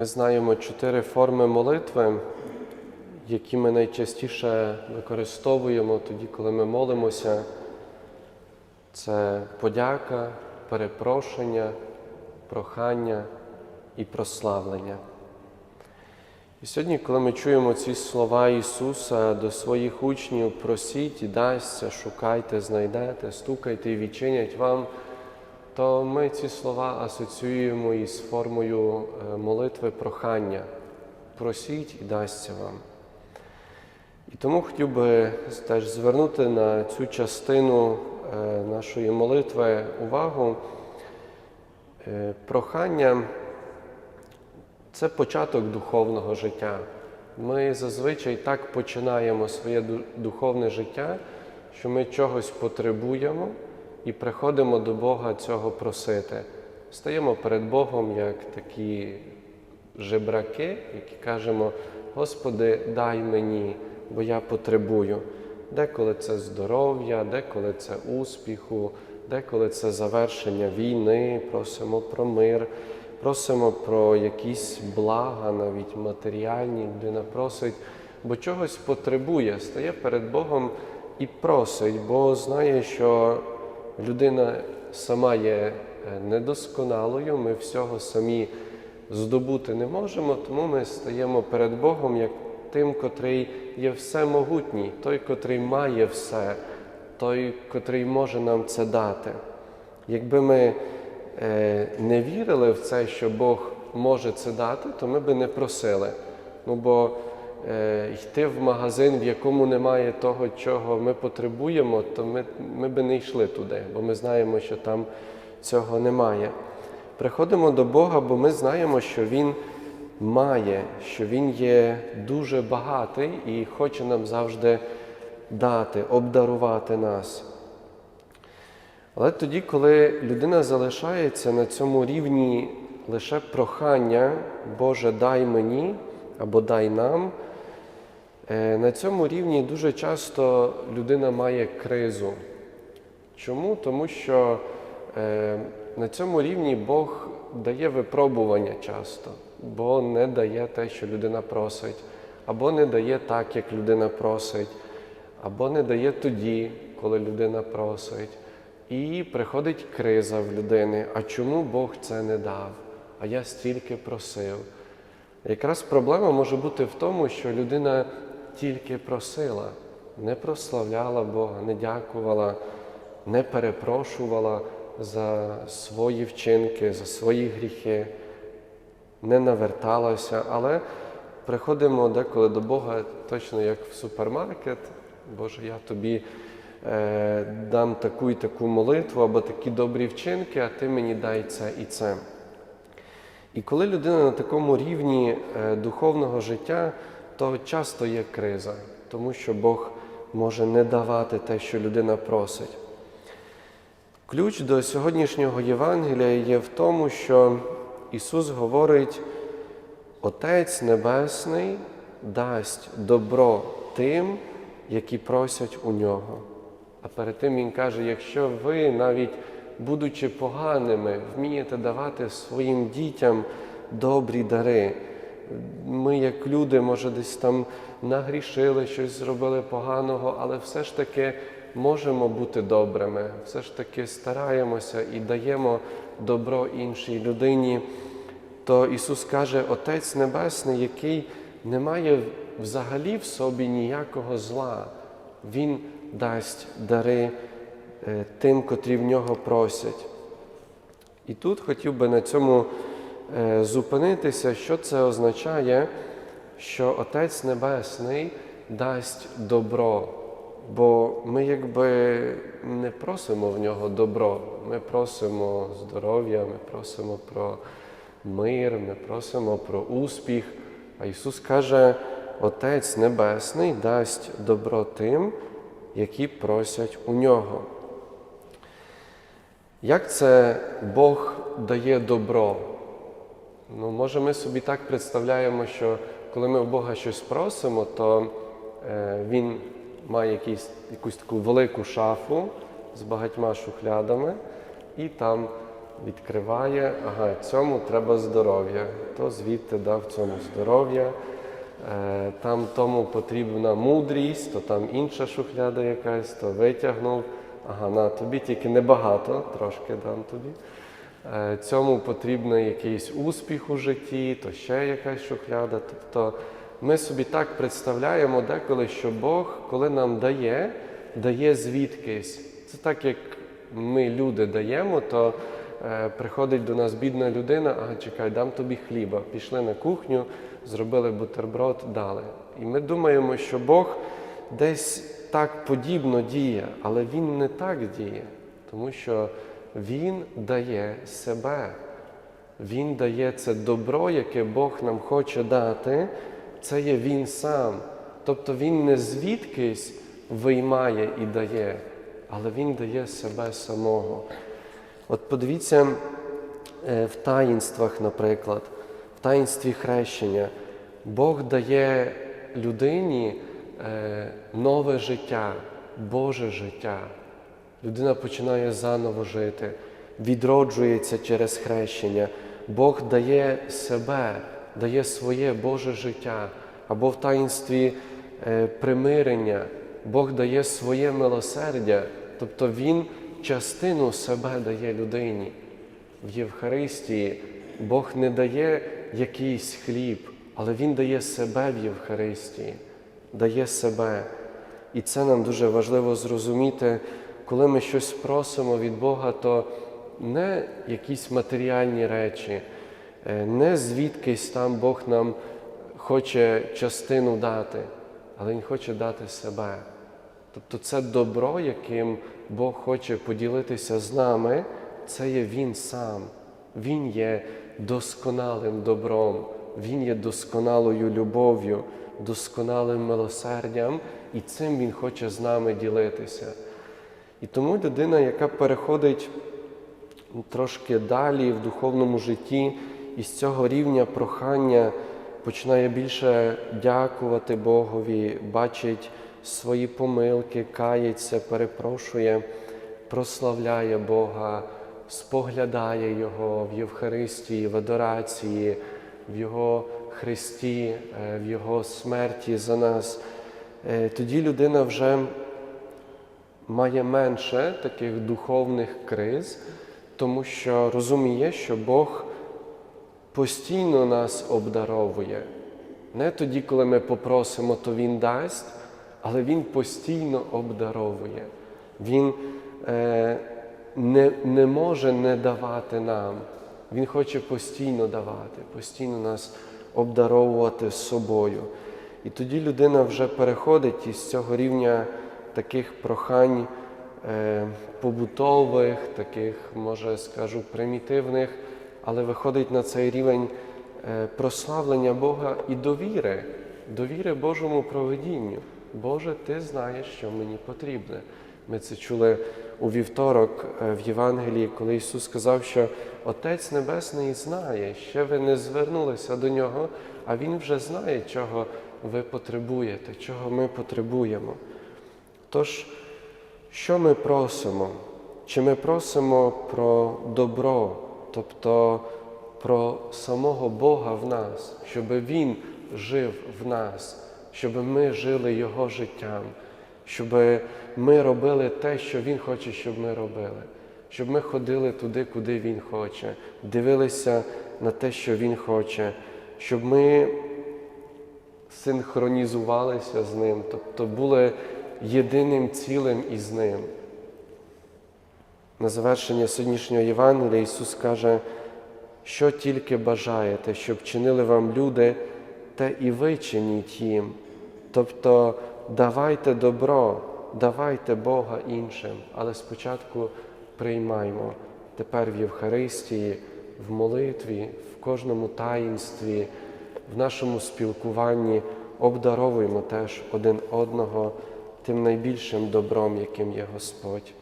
Ми знаємо чотири форми молитви, які ми найчастіше використовуємо тоді, коли ми молимося. Це подяка, перепрошення, прохання і прославлення. І сьогодні, коли ми чуємо ці слова Ісуса до своїх учнів, просіть і дасться, шукайте, знайдете, стукайте і відчинять вам, то ми ці слова асоціюємо із формою е, молитви прохання. Просіть і дасться вам. І тому хотів би теж звернути на цю частину е, нашої молитви увагу. Е, Прохання це початок духовного життя. Ми зазвичай так починаємо своє духовне життя, що ми чогось потребуємо і приходимо до Бога цього просити. Стаємо перед Богом як такі жебраки, які кажемо: Господи, дай мені, бо я потребую. Деколи це здоров'я, деколи це успіху, деколи це завершення війни, просимо про мир, просимо про якісь блага, навіть матеріальні, людина просить, бо чогось потребує, стає перед Богом і просить, бо знає, що людина сама є е, недосконалою, ми всього самі здобути не можемо, тому ми стаємо перед Богом як тим, котрий є всемогутній, той, котрий має все, той, котрий може нам це дати. Якби ми е, не вірили в це, що Бог може це дати, то ми би не просили. Ну бо йти в магазин, в якому немає того, чого ми потребуємо, то ми, ми би не йшли туди, бо ми знаємо, що там цього немає. Приходимо до Бога, бо ми знаємо, що Він має, що Він є дуже багатий і хоче нам завжди дати, обдарувати нас. Але тоді, коли людина залишається на цьому рівні лише прохання, Боже, дай мені або дай нам, е, на цьому рівні дуже часто людина має кризу. Чому? Тому що е, на цьому рівні Бог дає випробування часто, бо не дає те, що людина просить, або не дає так, як людина просить, або не дає тоді, коли людина просить. І приходить криза в людини. А чому Бог це не дав? А я стільки просив. Якраз проблема може бути в тому, що людина тільки просила, не прославляла Бога, не дякувала, не перепрошувала за свої вчинки, за свої гріхи, не наверталася, але приходимо деколи до Бога точно як в супермаркет. Боже, я тобі е, дам таку і таку молитву або такі добрі вчинки, а ти мені дай це і це. І коли людина на такому рівні е, духовного життя, то часто є криза, тому що Бог може не давати те, що людина просить. Ключ до сьогоднішнього Євангелія є в тому, що Ісус говорить, Отець Небесний дасть добро тим, які просять у нього. А перед тим Він каже, якщо ви навіть будучи поганими, вмієте давати своїм дітям добрі дари. Ми, як люди, може, десь там нагрішили, щось зробили поганого, але все ж таки можемо бути добрими, все ж таки стараємося і даємо добро іншій людині. То Ісус каже, Отець Небесний, який не має взагалі в собі ніякого зла, Він дасть дари е, тим, котрі в нього просять. І тут хотів би на цьому зупинитися, що це означає, що Отець Небесний дасть добро. Бо ми якби не просимо в нього добро, ми просимо здоров'я, ми просимо про мир, ми просимо про успіх. А Ісус каже, Отець Небесний дасть добро тим, які просять у нього. Як це Бог дає добро? Ну, може, ми собі так представляємо, що коли ми в Бога щось просимо, то е, Він має якийсь, якусь таку велику шафу з багатьма шухлядами, і там відкриває, ага, цьому треба здоров'я, то звідти дав цьому здоров'я, е, там тому потрібна мудрість, то там інша шухляда якась, то витягнув. Ага, на тобі тільки небагато, трошки дам тобі. Е, Цьому потрібен якийсь успіх у житті, то ще якась шухляда. Тобто ми собі так представляємо деколи, що Бог, коли нам дає, дає звідкись. Це так, як ми люди даємо, то е, приходить до нас бідна людина, ага, чекай, дам тобі хліба. Пішли на кухню, зробили бутерброд, дали. І ми думаємо, що Бог десь так подібно діє, але Він не так діє, тому що Він дає себе. Він дає це добро, яке Бог нам хоче дати, це є Він сам. Тобто Він не звідкись виймає і дає, але Він дає себе самого. От подивіться е, в таїнствах, наприклад, в таїнстві хрещення, Бог дає людині е, нове життя, Боже життя. Людина починає заново жити, відроджується через хрещення. Бог дає себе, дає своє Боже життя. Або в таїнстві е, примирення Бог дає своє милосердя, тобто Він частину себе дає людині. В Євхаристії Бог не дає якийсь хліб, але Він дає себе в Євхаристії, дає себе. І це нам дуже важливо зрозуміти, коли ми щось просимо від Бога, то не якісь матеріальні речі, е, не звідкись там Бог нам хоче частину дати, але Він хоче дати себе. Тобто це добро, яким Бог хоче поділитися з нами, це є Він сам. Він є досконалим добром, Він є досконалою любов'ю, досконалим милосердям, і цим Він хоче з нами ділитися. І тому людина, яка переходить трошки далі в духовному житті, і з цього рівня прохання починає більше дякувати Богові, бачить свої помилки, кається, перепрошує, прославляє Бога, споглядає Його в Євхаристії, в адорації, в Його Христі, е, в Його смерті за нас. Е, Тоді людина вже має менше таких духовних криз, тому що розуміє, що Бог постійно нас обдаровує. Не тоді, коли ми попросимо, то Він дасть, але Він постійно обдаровує. Він е, не, не може не давати нам. Він хоче постійно давати, постійно нас обдаровувати собою. І тоді людина вже переходить із цього рівня таких прохань е, побутових, таких, може скажу, примітивних, але виходить на цей рівень е, прославлення Бога і довіри, довіри Божому проведінню. Боже, Ти знаєш, що мені потрібне. Ми це чули у вівторок е, в Євангелії, коли Ісус сказав, що Отець Небесний знає, ще ви не звернулися до Нього, а Він вже знає, чого ви потребуєте, чого ми потребуємо. Тож, що ми просимо? Чи ми просимо про добро, тобто про самого Бога в нас, щоб Він жив в нас, щоб ми жили Його життям, щоб ми робили те, що Він хоче, щоб ми робили, щоб ми ходили туди, куди Він хоче, дивилися на те, що Він хоче, щоб ми синхронізувалися з ним, тобто були єдиним цілим із ним. На завершення сьогоднішнього Євангелія Ісус каже, що тільки бажаєте, щоб чинили вам люди, те і ви чиніть їм. Тобто давайте добро, давайте Бога іншим, але спочатку приймаймо тепер в Євхаристії, в молитві, в кожному таїнстві, в нашому спілкуванні обдаровуємо теж один одного тим найбільшим добром, яким є Господь.